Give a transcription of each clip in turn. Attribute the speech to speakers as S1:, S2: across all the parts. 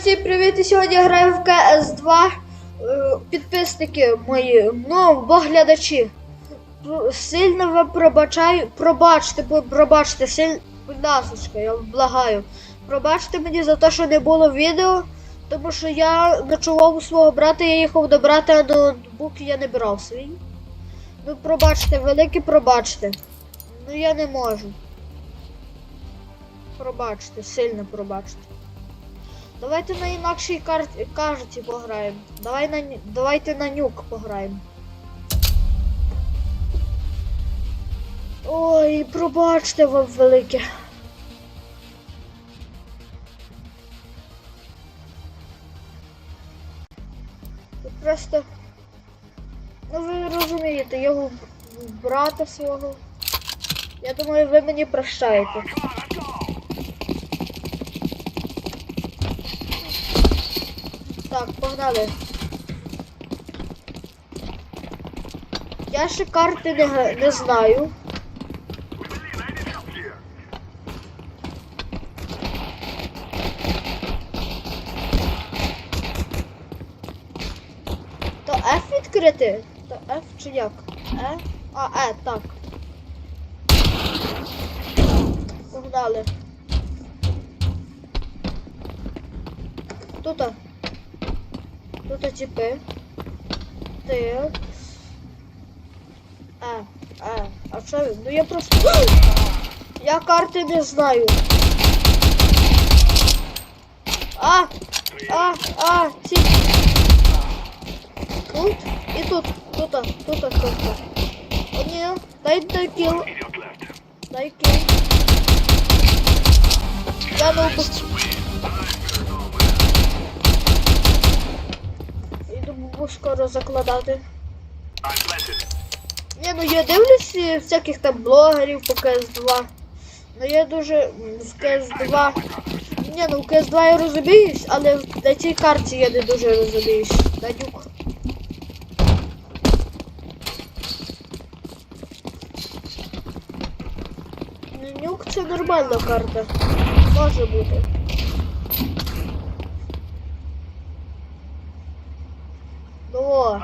S1: всім привіт! І сьогодні я граю в КС2. Е, Підписники мої, ну, бо глядачі. Сильно вам пробачаю. Пробачте, пробачте, сильно. Будь ласочка, я благаю. Пробачте мені за те, що не було відео, тому що я ночував у свого брата, я їхав до брата, а ноутбук я не брав свій. Ну, пробачте, велике пробачте. Ну я не можу. Пробачте, сильно пробачте. Давайте на інакшій карті, карті пограємо. Давай на, давайте на нюк пограємо. Ой, пробачте вам велике. Просто. Ну ви розумієте, його брата свого. Я думаю, ви мені прощаєте. Так, погнали. Я ще карти не, не знаю. То F відкрити? То F чи як? Е? А, Е, так. Погнали. Тут. Тут типи. Ти. А, а, а що? він? Ну я просто. Я карти не знаю. А! А! А! Ці. Тут і тут. Тут, тут, тут, тут. О, ні. Дай дай кіл. Дай кіл. Я не упустив. Іду скоро закладати. Ні, ну я дивлюсь е, всяких там блогерів по КС2. Ну я дуже в КС2. Ні, ну в КС2 я розуміюсь, але на цій карті я не дуже розуміюсь. На нюк. Ну, Нюк це нормальна карта. Може бути. Ну, о.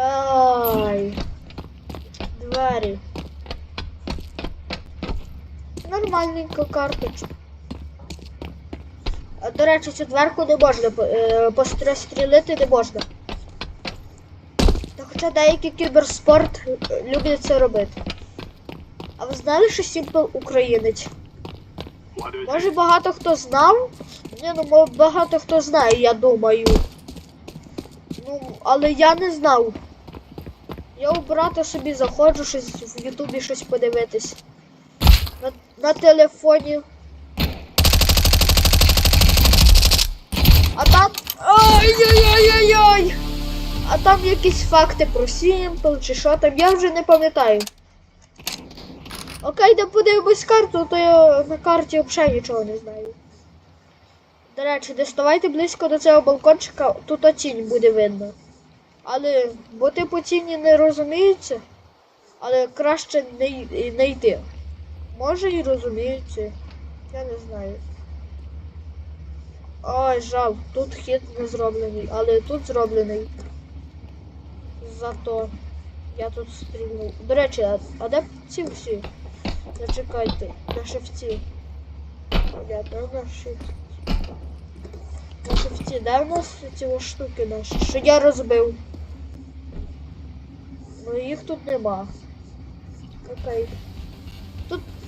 S1: Ай. Двері. А, до речі, четверку не можна е, пострілити не можна. Та хоча деякий кіберспорт е, люблять це робити. А ви знали, що Сімпл українець? Може багато хто знав? Ні, ну багато хто знає, я думаю. Ну, але я не знав. Я у брата собі заходжу щось в Ютубі щось подивитись. На, телефоні. А там. Ой-ой-ой-ой-ой! А там якісь факти про Сімпл чи що там, я вже не пам'ятаю. Окей, де подивимось карту, то я на карті взагалі нічого не знаю. До речі, не ставайте близько до цього балкончика, тут тінь буде видно. Але бо по тіні не розуміються, але краще не, не йти. Може і розуміються. Я не знаю. Ой, жал, тут хід не зроблений, але тут зроблений. Зато я тут стрільнув. До речі, а, а де ці всі? Зачекайте, на шифті. Ребята, на шифті. На шифті, де в нас ці штуки наші? Що я розбив? Ну їх тут нема. Окей.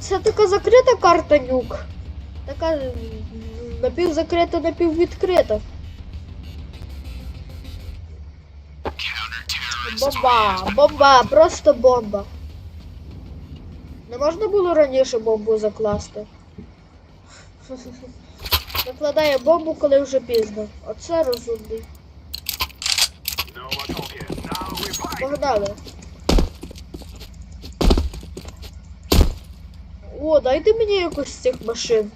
S1: Це така закрита карта нюк. Така напівзакрита, напіввідкрита. Бомба! Бомба! Просто бомба. Не можна було раніше бомбу закласти. Накладає бомбу, коли вже пізно. Оце розумний. Погнали. О, дайте мені якусь з цих машин.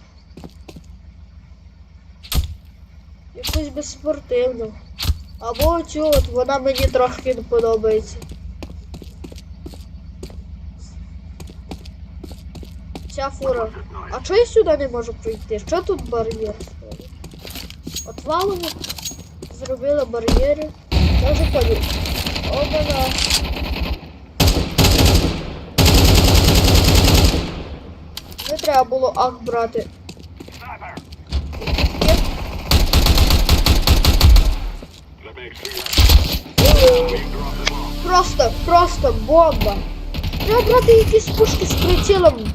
S1: Якусь безспортивну. Або цю от вона мені трохи не подобається. Ця фура. А чого я сюди не можу прийти? Що тут бар'єр? От валово зробила бар'єри. Я заходив. Оба-на. Треба було ак брати. Просто, просто бомба. Треба брати якісь пушки з прицілом.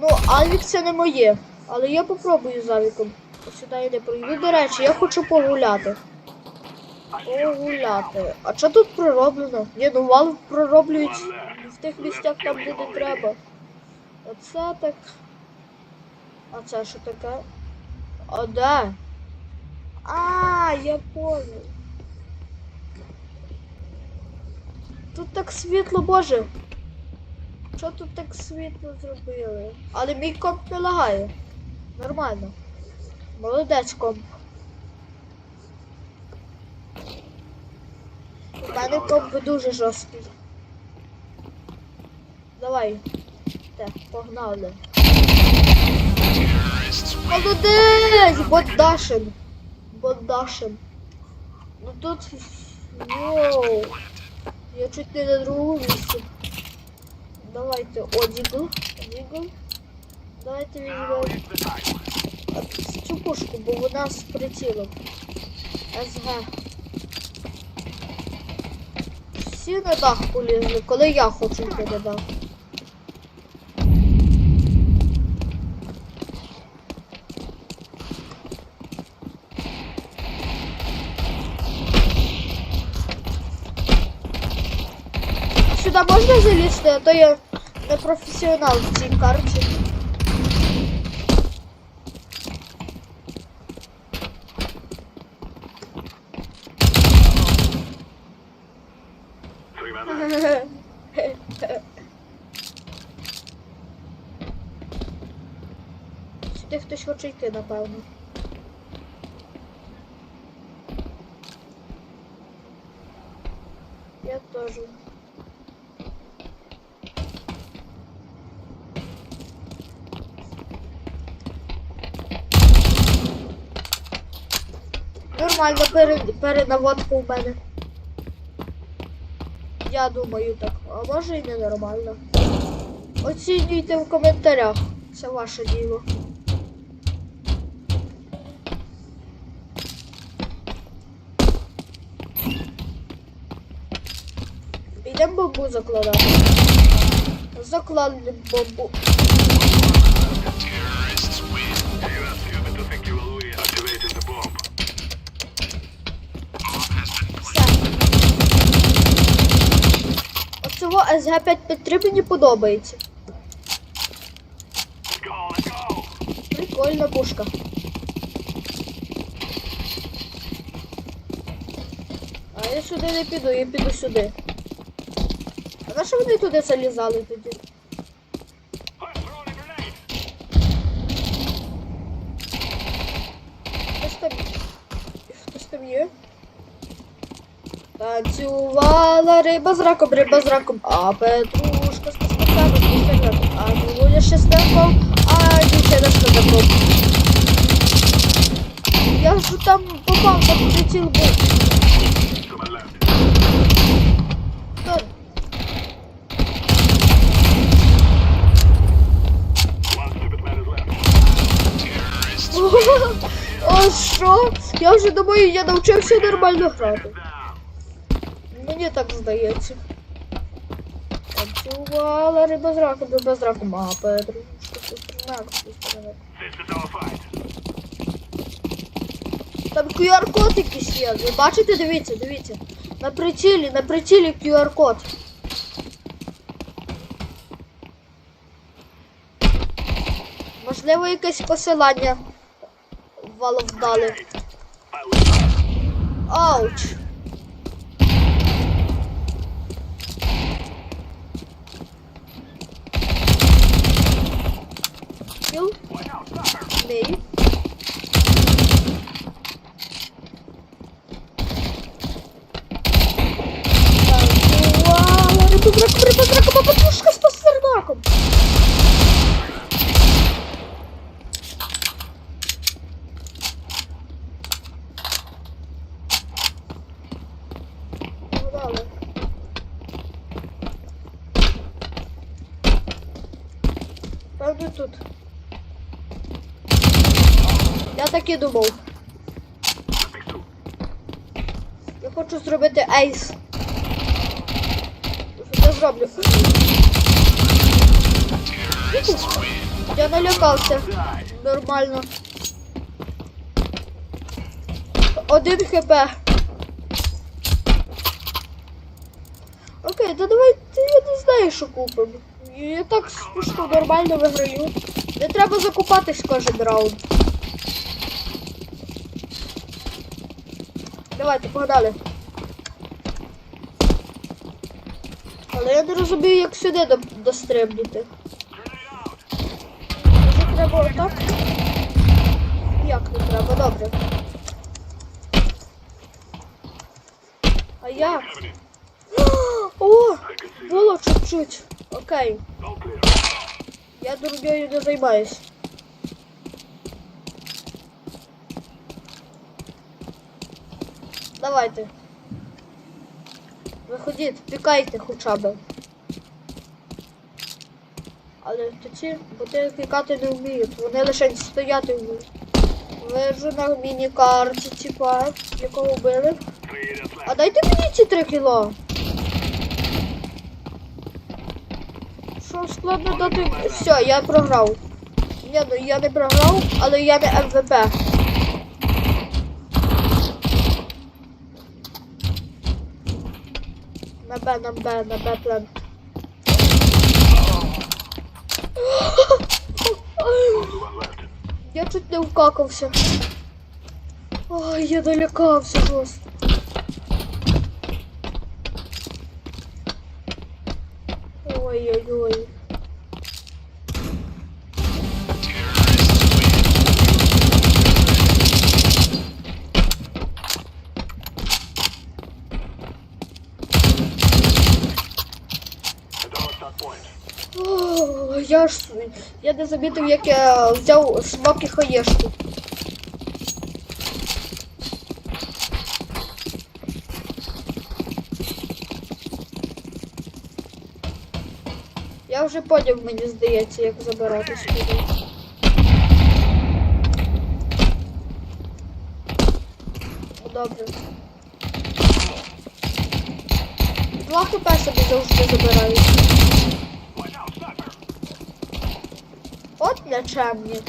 S1: Ну, Авік це не моє. Але я попробую з Авіком. Сюди не пройду. До речі, я хочу погуляти. Погуляти. А що тут пророблено? Ні, ну вал пророблюють в тих місцях там, де не треба. Оце так. А це що таке? А де? А, я понял. Тут так світло, боже. Що тут так світло зробили? Але мій комп не лагає. Нормально. Молодець комп. У мене комп дуже жорсткий. Давай. Погнали. Молодець! Бодашин. Бодашин. Ну тут. Йоу. Я чуть не на другому місці. Давайте одігл. Одігл. Давайте візьмемо цю пушку, бо вона з прицілом. СГ. Всі на дах полізли, коли я хочу на дах. Сюди залізти, а то я не професіонал в цій карті. Сюди хтось хоче йти, напевно. Я теж. Нормально, пере, перенаводка у мене. Я думаю так. А може і не нормально. Оцінюйте в коментарях. Це ваше діло. Йдемо бомбу закладати. Заклали бомбу. СГ-553 мені подобається. Прикольна пушка. А я сюди не піду, я піду сюди. А на що вони туди залізали тоді? Хтось там є? Танцювала риба з раком, риба з раком, а Петрушка з пастаками, з раком, а Володя шестерком, а дівчина з козаком. Я ж там попав, там приціл був. О, що? Я вже думаю, я навчився нормально грати. Мені так здається. Танцювала риба з раком, риба з раком, а. Там QR-код якийсь є. Ви бачите, дивіться, дивіться. На прицілі, на прицілі QR-код. Можливо, якесь посилання валом дали. Ауч. değil. Рыбак, рыбак, рыбак, попадушка, спас рыбаком. Правда тут. Я так і думав. Я хочу зробити ейс. Що я зроблю? Я налякався. Нормально. Один хп. Окей, то давайте я не знаю, що купимо. Я так скучно нормально виграю. Не треба закупатись кожен раунд. Давайте, погнали. Але я не розумію, як сюди до- дострибнути. Може треба отак? Як не треба, добре. А як? О! Було чуть-чуть. Окей. Я дурньою не займаюсь. Давайте. Виходіть, пікайте хоча б. Але ті боти пікати не вміють, вони лише стояти вміють. Вижу на міні-карті, типа, якого вбили. А дайте мені ці 3 кіло. Що складно дати. Все, я програв. Ну я не програв, але я не МВП. На Б, на Б, на Б план. Я чуть не вкакався. Ой, я налякався просто. Ой-ой-ой. О, Я ж я не замітив, як я взяв смак і хаєшку. Я вже поняв, мені здається, як забирати сюди. Добре. Два хп собі завжди забираю. От нечемні.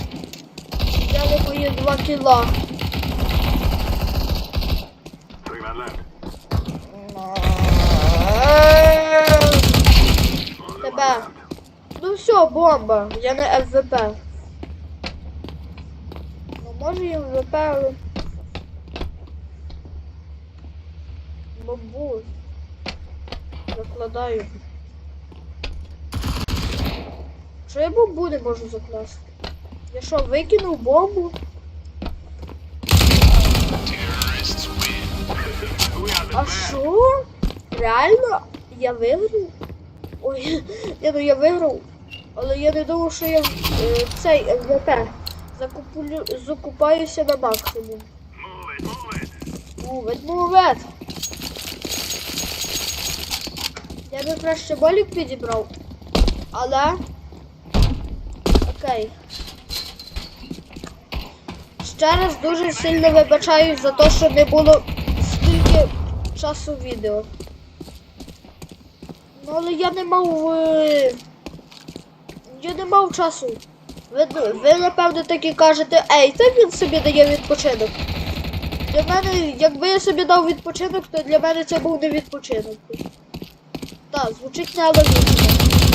S1: Взяли мої два кіла. Тебе. Ну все, бомба. Я не МВП. Ну може і МВП, але... Бабусь. Закладаю. Що я бомбу не можу закласти? Я що, викинув бомбу? А що? Реально? Я виграв? Ой, я, ну я виграв. Але я не думав, що я е, цей МВП закуплю, закупаюся на максимум. Мувет, мувет. Я би краще болік підібрав. Але. Окей. Ще раз дуже сильно вибачаюсь за те, що не було стільки часу відео. Ну, але я не мав. е, Я не мав часу. Ви, ви напевно таки кажете, ей, це він собі дає відпочинок. Для мене, якби я собі дав відпочинок, то для мене це був не відпочинок. Так, звучить нелогічно.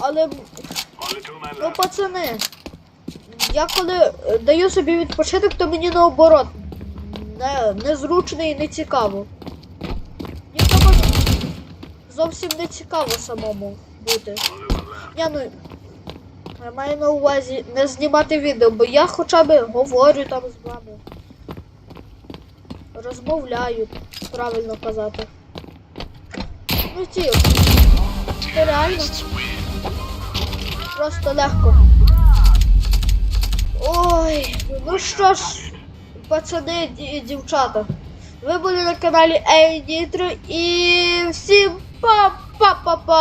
S1: Але, ну, пацани, я коли е, даю собі відпочинок, то мені наоборот не, незручно і не цікаво. Нікому зовсім не цікаво самому бути. Я ну. Я маю на увазі не знімати відео, бо я хоча б говорю там з вами. Розмовляю, правильно казати. Ну ті, це реально просто легко. Ой, ну що ж, пацани і дівчата. Ви були на каналі Ей Нітро і всім па-па-па-па!